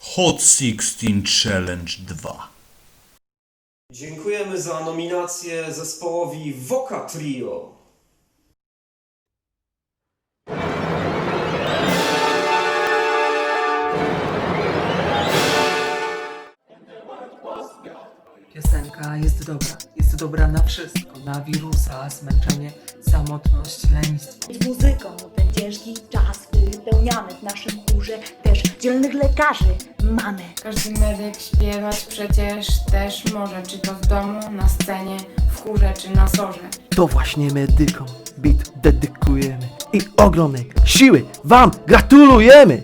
Hot 16 Challenge 2. Dziękujemy za nominację zespołowi Voca Trio. Piosenka jest dobra. Jest dobra na wszystko. Na wirusa, zmęczenie, samotność, lenistwo. Z muzyką ten ciężki czas wypełniamy w naszym chórze dzielnych lekarzy mamy. Każdy medyk śpiewać przecież też może, czy to w domu, na scenie, w chórze czy na sorze. To właśnie medykom bit dedykujemy i ogromnej siły Wam gratulujemy!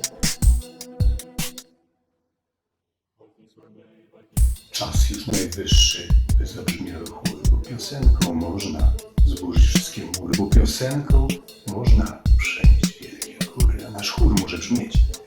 Czas już najwyższy, by zabrzmiały chóry, bo piosenką można zburzyć wszystkie mury, bo piosenką można przenieść wielkie góry, a nasz chór może brzmieć chór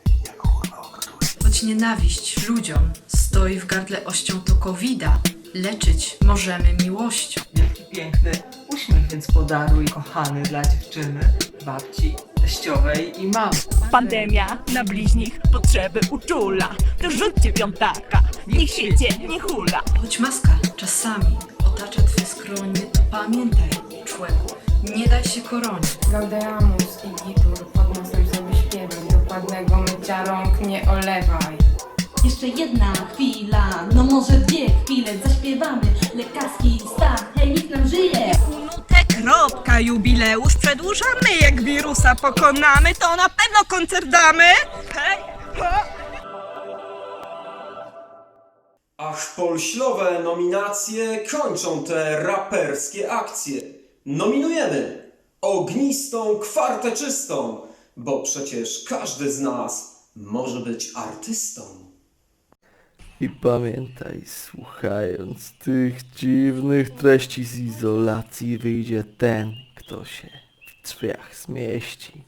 nienawiść ludziom stoi w gardle ością to covida, leczyć możemy miłością. Wielki piękny uśmiech więc podaruj, kochany dla dziewczyny, babci, teściowej i mamy. Pandemia na bliźnich potrzeby uczula. To rzućcie piątaka, niech siecie, nie hula. Choć maska czasami otacza twe skronie, to pamiętaj, człeku, nie daj się koronie. Gaudeamus i dokładnego mycia rąk nie olewaj. Jeszcze jedna chwila, no może dwie chwile zaśpiewamy lekarski stan, hej niech nam żyje! Minutę, kropka, jubileusz przedłużamy. Jak wirusa pokonamy, to na pewno koncert damy. Hej, ho. Aż polślowe nominacje kończą te raperskie akcje. Nominujemy ognistą kwarteczystą, bo przecież każdy z nas może być artystą. I pamiętaj, słuchając tych dziwnych treści z izolacji wyjdzie ten, kto się w drzwiach zmieści.